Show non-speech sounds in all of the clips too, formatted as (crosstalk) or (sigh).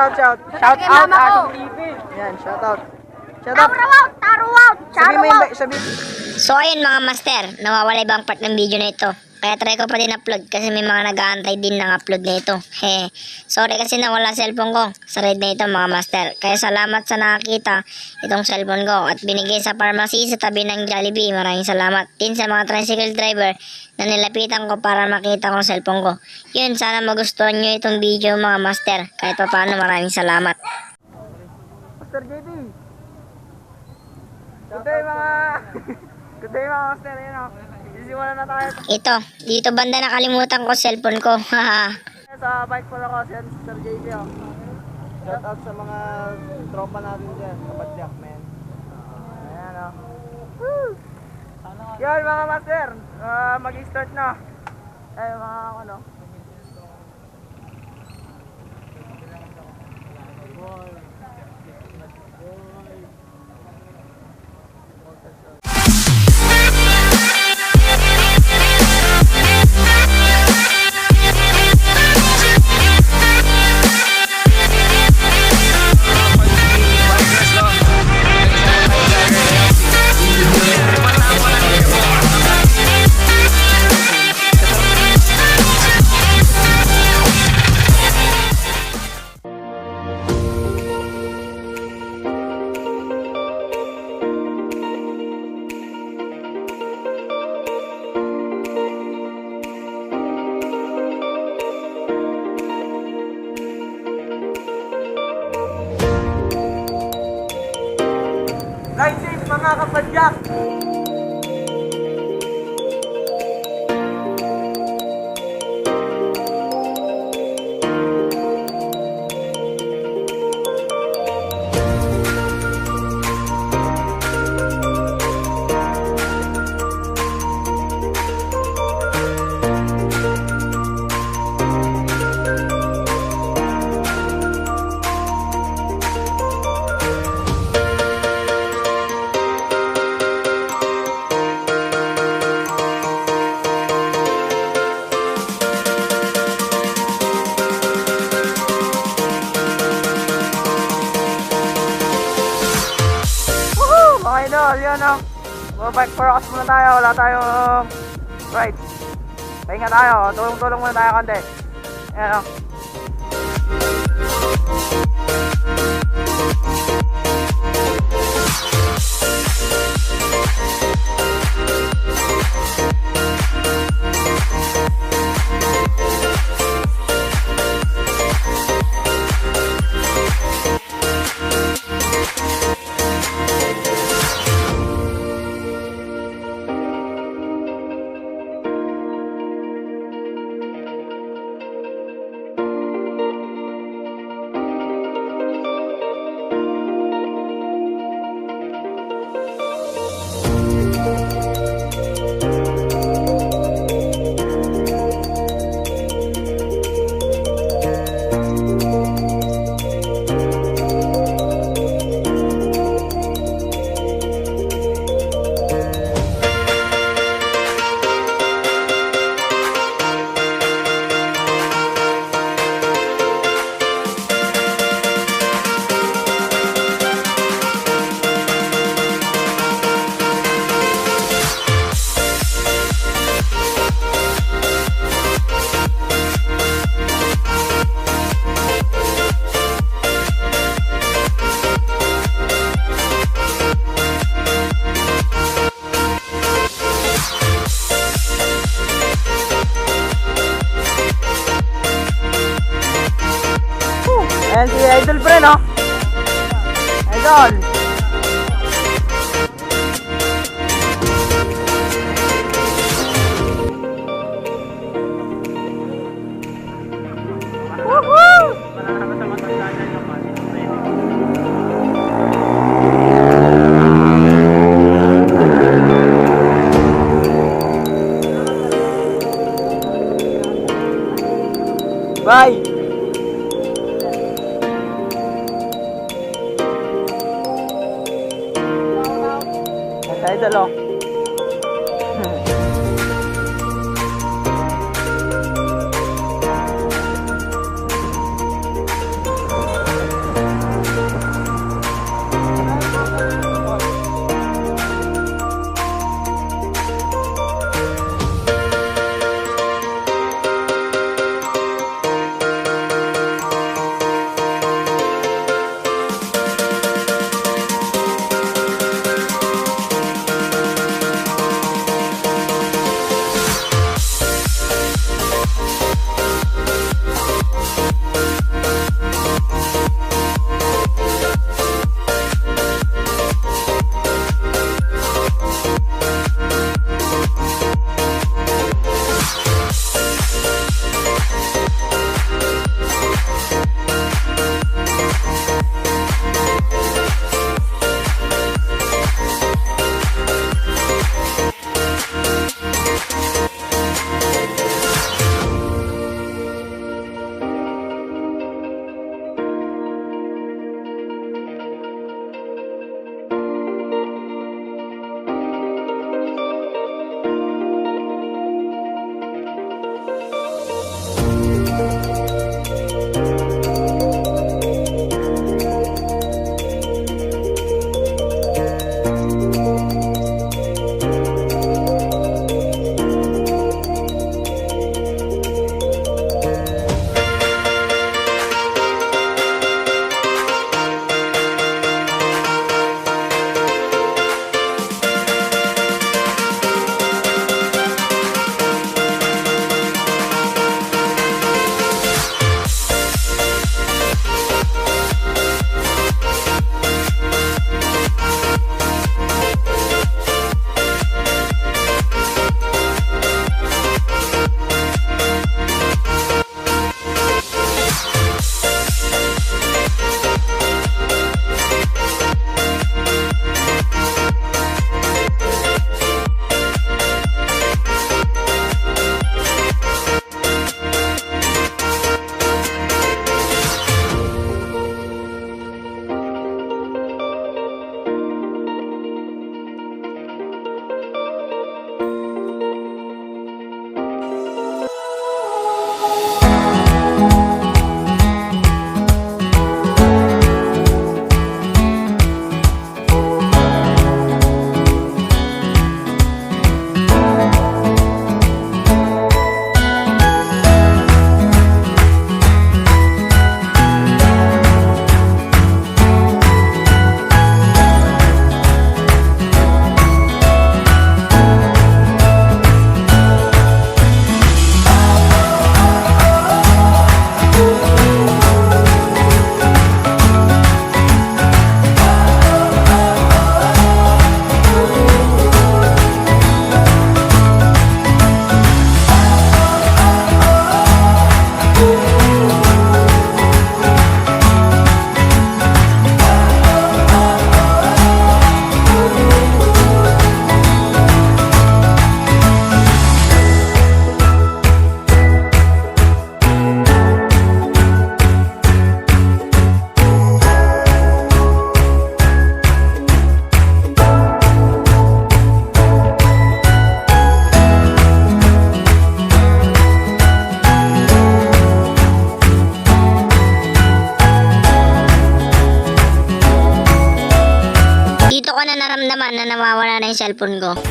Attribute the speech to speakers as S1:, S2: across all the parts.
S1: out, shout. Shout out,
S2: mama ko.
S1: Ashong TV. Yan, shout out. Shout out.
S2: Taruwaw! Taruwaw!
S1: Sabi mo yung, sabi,
S3: So ayun mga master, nawawala ibang part ng video na ito. Kaya try ko pa din upload kasi may mga nag-aantay din ng upload na ito. He, sorry kasi nawala cellphone ko sa ride na ito mga master. Kaya salamat sa nakakita itong cellphone ko at binigay sa pharmacy sa tabi ng Jollibee. Maraming salamat din sa mga tricycle driver na nilapitan ko para makita ko cellphone ko. Yun, sana magustuhan nyo itong video mga master. Kahit pa paano maraming salamat.
S1: Master JB. Good day mga... Good day mga master. Yan o. Sisimulan na tayo
S3: Ito, dito banda nakalimutan ko cellphone ko. Haha.
S1: sa bike pala ko. Yan, Master JB o. Shout out sa mga tropa natin dyan. Kapadyak, man. Ayan o. Woo! Yan mga master. Ah, mag-start na. Ay mga ano. Ride mga kapadyak! Wala tayong ride. Pahinga tayo, tulong-tulong muna tayo konti. Ayan o. vai!
S3: Ko na naramdaman na nawawala na yung cellphone ko.
S1: Na.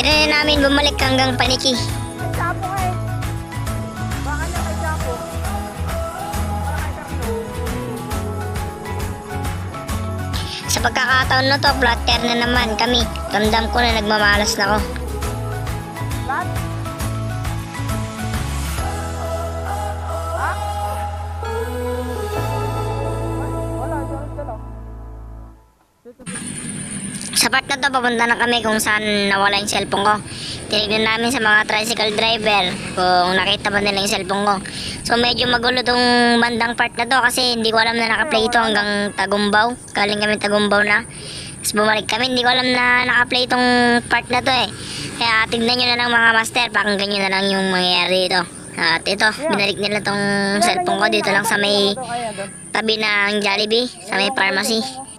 S3: Tinry namin bumalik hanggang paniki.
S1: May Chapo ka eh. Baka niya kay.
S3: Sa pagkakataon na to, flatter na naman kami. Ramdam ko na nagmamalas na ako. Sa part na to, papunta na kami kung saan nawala yung cellphone ko. Tinignan namin sa mga tricycle driver kung nakita ba nila yung cellphone ko. So medyo magulo tong bandang part na to kasi hindi ko alam na nakaplay ito hanggang Tagumbaw. Galing kami Tagumbaw na. Tapos bumalik kami, hindi ko alam na nakaplay itong part na to eh. Kaya tignan nyo na lang mga master, pakinggan nyo na lang yung mangyayari dito. At ito, binalik nila tong cellphone ko dito lang sa may tabi ng Jollibee, sa may pharmacy.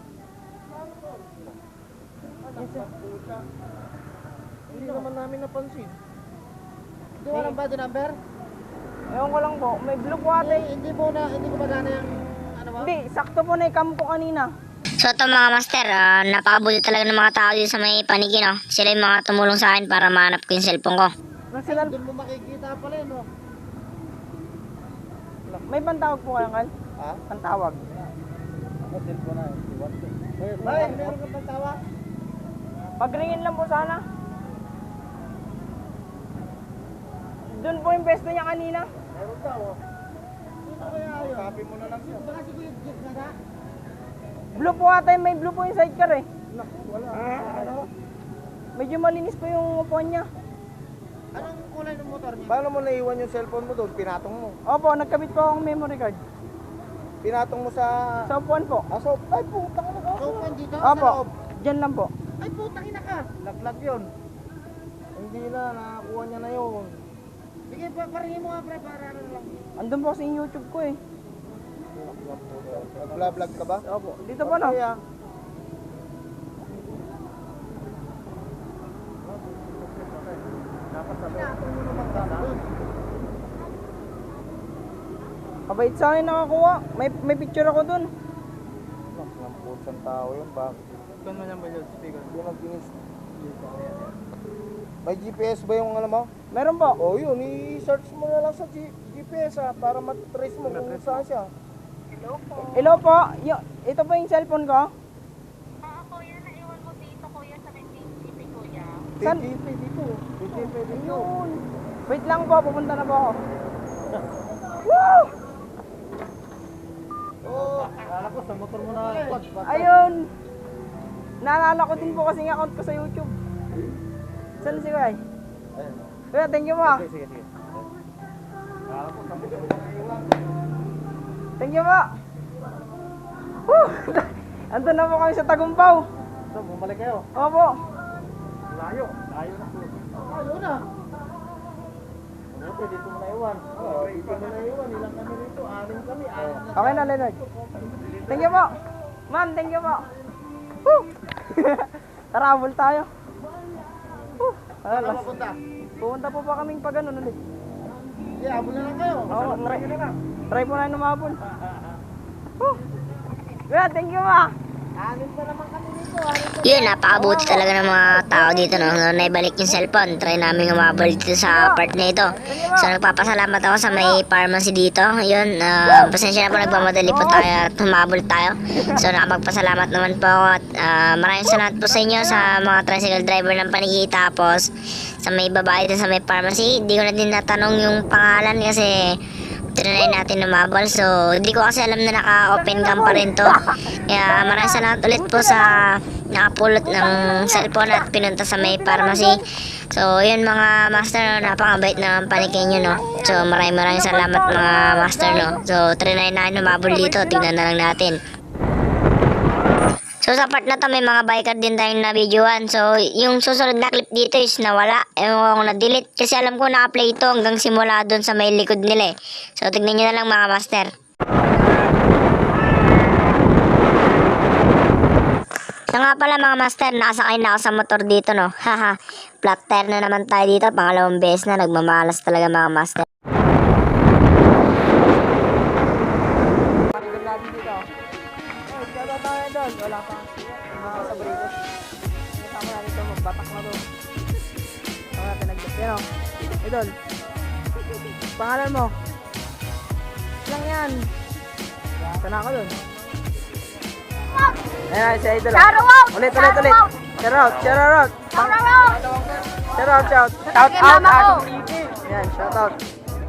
S1: Hindi naman namin napansin. Hindi mo alam ba the number? Ewan ko lang po. May blue po ate. Hindi po na, hindi ko magana yung ano ba? Hindi, sakto po na ikam ko kanina.
S3: So ito mga master, ah, napakabuti talaga ng mga tao dito sa may panigi, no? Sila yung mga tumulong sa akin para mahanap ko yung cellphone ko.
S1: Nasilal. Doon mo makikita pala yun, no? May pantawag po kayo, Kal? Ha? Pantawag. Ako, cellphone na. Ay, meron ka pantawag? Pagringin lang po sana. Doon po yung pesto niya kanina. Meron daw, oh. Sino kaya yun? Copy mo na lang siya. Baka si Kuya Jeff na Blue po ata yung may blue po yung sidecar eh. wala. ano? Medyo malinis po yung upuan niya.
S2: Anong kulay ng motor niya?
S1: Paano mo naiwan yung cellphone mo doon? Pinatong mo? Opo, nagkabit po akong memory card. Pinatong mo sa... Sa upuan po. Ah, so, ay putang ina ka.
S2: So, dito sa
S1: Opo,
S2: loob.
S1: dyan lang po.
S2: Ay, putang ina ka.
S1: Laglag yun. Hindi na, nakakuha niya na yun.
S2: Sige, pa paringin mo nga pre, para ano lang.
S1: Andun po kasi yung YouTube ko eh.
S2: Nag-vlog ka ba?
S1: Opo, dito po na. Kabait sa akin nakakuha. May, may picture ako dun.
S2: Ng pusang tao yun, bakit?
S1: Lang ba yung speaker?
S2: Yun ang tingin. May GPS ba yung ano mo?
S1: Meron po.
S2: Oo, yun. I-search mo na lang sa G- GPS ha, para matrace mo kung saan siya.
S1: Hello po. Yo, ito po yung cellphone ko.
S4: Ah, kuya, naiwan mo dito, kuya, sa KTV, kuya.
S1: San?
S2: TGP dito. TGP dito.
S1: Ayun. Wait lang po, pupunta na po ako. Woo!
S2: Oo. Kala ko sa motor mo na.
S1: Ayun. Naalala ko din po kasi yung account ko sa YouTube. Saan si Kuya? Kuya, thank you po. ah.
S2: Sige, sige.
S1: Thank you po. Woo! (laughs) Andun na po kami sa Tagumpaw.
S2: So, bumalik kayo.
S1: Opo.
S2: Layo. Layo na po. Layo na. Buti, dito mo naiwan. Oo, dito mo naiwan. Ilang kami rito? Anim kami. Anim na.
S1: Okay na, Leonard. Thank you po. Ma'am, thank you po. Woo! (laughs) Travel tayo. Woo!
S2: Saan ka
S1: Alas.
S2: mapunta?
S1: Pupunta po pa kaming pag ganun ulit.
S2: Sige, habol na lang kayo.
S1: Oo, try, try po na numabol. Woo! Kuya, thank you ma.
S3: Yun, napakabuti talaga ng mga tao dito, no? Nung naibalik yung cellphone, try namin umabol dito sa part na ito. So, nagpapasalamat ako sa may pharmacy dito. Yun, ah, pasensya na po, nagmamadali po tayo at humabol tayo. So, nakapagpasalamat naman po ako at ah, maraming salamat po sa inyo sa mga tricycle driver ng panigi. Tapos, sa may babae dito sa may pharmacy, hindi ko na din natanong yung pangalan kasi trinay natin lumabal. So, hindi ko kasi alam na naka-open cam pa rin to. Kaya maraming salamat ulit po sa nakapulot ng cellphone at pinunta sa may pharmacy. So, yun mga master, no, napakabait ng panikin nyo, no. So, maraming maraming salamat mga master, no. So, trinay na lumabal dito. Tingnan na lang natin. So sa part na to may mga biker din tayong na videoan. So yung susunod na clip dito is nawala. Ewan ko na-delete kasi alam ko naka-play ito hanggang simula doon sa may likod nila eh. So tignan nyo na lang mga master. So nga pala mga master, nakasakay na ako sa motor dito no. (laughs) Haha, flat tire na naman tayo dito. Pangalawang beses na nagmamalas talaga mga master.
S1: Yan o. Idol. Pangalan mo? Lang yan. Sana ako doon. Ayan, si Idol.
S3: Shout out!
S1: Ulit, ulit, ulit. Shout out, shout out.
S3: Shout out!
S1: Shout out, shout. Shout out.
S3: mama ko.
S1: Yan, shout out.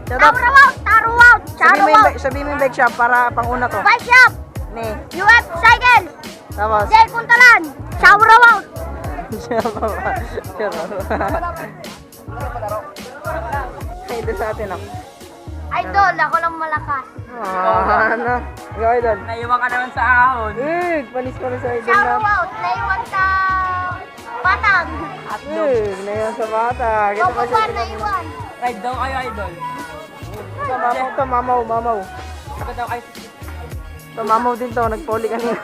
S1: Shout out.
S3: out! Taro out!
S1: Sabihin mo yung, sabihin mo yung bike shop para panguna to.
S3: Bike shop!
S1: Ni.
S3: UF Cycle!
S1: Tapos.
S3: Jay Kuntalan! Shower out! (laughs)
S1: Idol sa atin ako.
S3: Idol, ako lang malakas.
S1: Ah, ano? Ikaw, idol.
S2: Naiwan ka naman sa ahon.
S1: Eh, panis pa rin sa idol na.
S3: out! Naiwan sa patag.
S1: Eh, naiwan sa bata. Kita
S3: Ako
S1: pa
S3: pa
S1: siya.
S3: naiwan.
S2: Ride daw kayo, idol.
S1: Ito, mamaw to, mamaw, mamaw.
S2: Ako daw kayo.
S1: Ito, mamaw din to. Nagpoli kanina.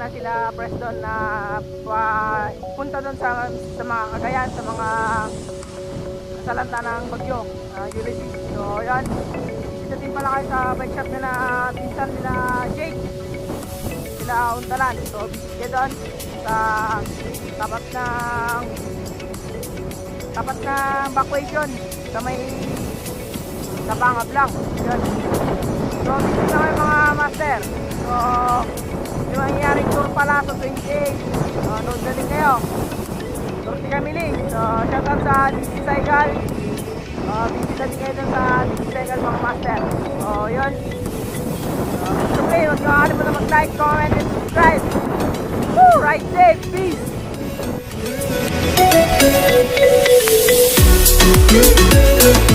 S1: Na sila Preston na pa, punta doon sa, sa mga kagayan, sa mga salanta ng bagyo, uh, Ulysses. So, yan. Dito din pala kayo sa bike shop nila, pinsan nila Jake. Sila Untalan. So, visit kayo doon sa tapat ng tapat ng backwation sa may Tapangab lang. Yun. So, visit na kayo mga master. So, yung mangyayari tour pala sa Twin Cake. So, ah, noon galing kayo. Dorothy Camille. So, ah, shout out sa DC Cycle. Ah, uh, bibita din kayo sa DC Cycle mga master. So, yun. So, syempre, huwag nyo alam mo na mag-like, comment, and subscribe. Woo! Right safe! Peace! Thank you.